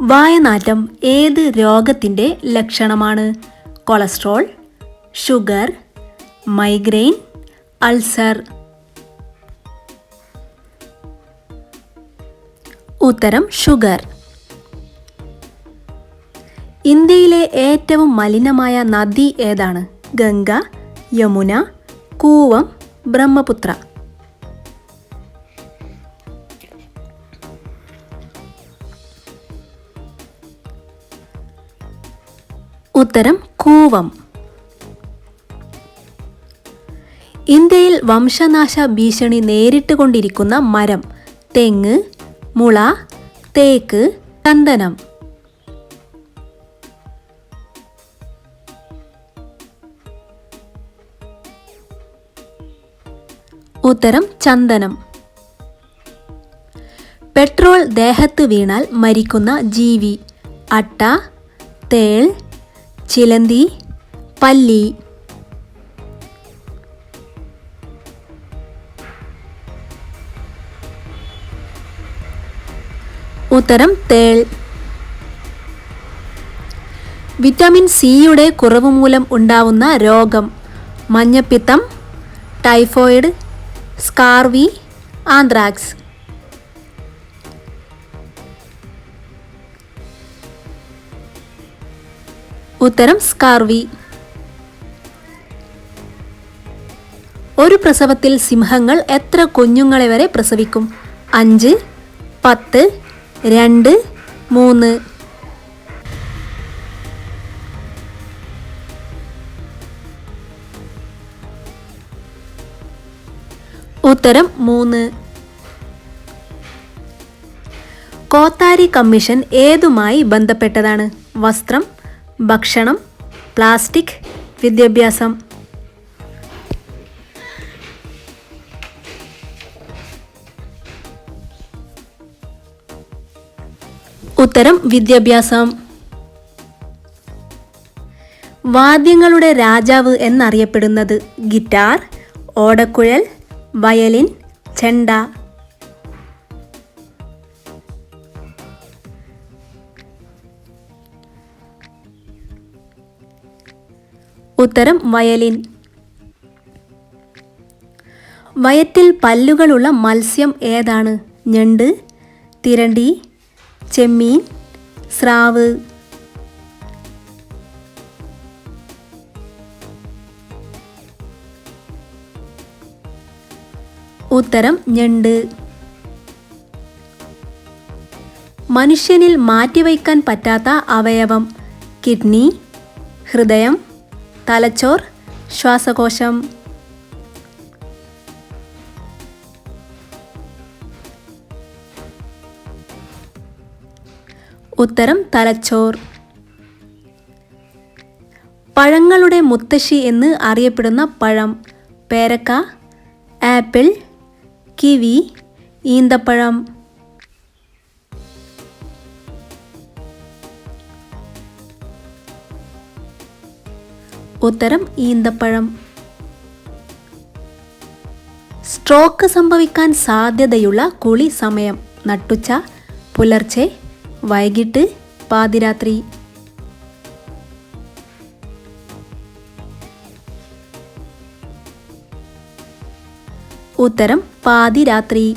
വായനാറ്റം ഏത് രോഗത്തിന്റെ ലക്ഷണമാണ്? Cholesterol sugar migraine ulcer. ഉത്തരം ഷുഗർ. ഇന്ത്യയിലെ ഏറ്റവും മലിനമായ നദി ഏതാണ്? ഗംഗ യമുന കൂവം ബ്രഹ്മപുത്ര. ഉത്തരം കൂവം. ഇന്ത്യയിൽ വംശനാശ ഭീഷണി നേരിട്ട് കൊണ്ടിരിക്കുന്ന മരം തെങ്ങ് മുള തേക്ക് ചന്ദനം. ഉത്തരം ചന്ദനം. പെട്രോൾ ദേഹത്ത് വീണാൽ മരിക്കുന്ന ജീവി അട്ട തേൾ ചിലന്തി പല്ലി. ഉത്തരം തേൾ. വിറ്റാമിൻ സിയുടെ കുറവ് മൂലം ഉണ്ടാവുന്ന രോഗം മഞ്ഞപ്പിത്തം ടൈഫോയിഡ് സ്കാർവി ആന്ത്രാക്സ്. ഉത്തരം സ്കാർവി. ഒരു പ്രസവത്തിൽ സിംഹങ്ങൾ എത്ര കുഞ്ഞുങ്ങളെ വരെ പ്രസവിക്കും? അഞ്ച് പത്ത് രണ്ട് മൂന്ന്. ഉത്തരം മൂന്ന്. കോത്താരി കമ്മീഷൻ ഏതുമായി ബന്ധപ്പെട്ടതാണ്? വസ്ത്രം ഭക്ഷണം പ്ലാസ്റ്റിക് വിദ്യാഭ്യാസം. ഉത്തരം വിദ്യാഭ്യാസം. വാദ്യങ്ങളുടെ രാജാവ് എന്നറിയപ്പെടുന്നത് ഗിറ്റാർ ഓടക്കുഴൽ വയലിൻ ചെണ്ട. ഉത്തരം വയലിൻ. വയറ്റിൽ പല്ലുകളുള്ള മത്സ്യം ഏതാണ്? ഞണ്ട് തിരണ്ടി ചെമ്മീൻ സ്രാവ്. ഉത്തരം ഞണ്ട്. മനുഷ്യനിൽ മാറ്റിവയ്ക്കാൻ പറ്റാത്ത അവയവം കിഡ്നി ഹൃദയം തലച്ചോർ ശ്വാസകോശം. ഉത്തരം തലച്ചോർ. പഴങ്ങളുടെ മുത്തശ്ശി എന്ന് അറിയപ്പെടുന്ന പഴം പേരക്ക ആപ്പിൾ കിവി ഈന്തപ്പഴം. ഉത്തരം ഈന്തപ്പഴം. സ്ട്രോക്ക് സംഭവിക്കാൻ സാധ്യതയുള്ള കുളി സമയം. നട്ടുച്ച പുലർച്ചെ വൈകിട്ട് പാതിരാത്രി. ഉത്തരം പാതിരാത്രി.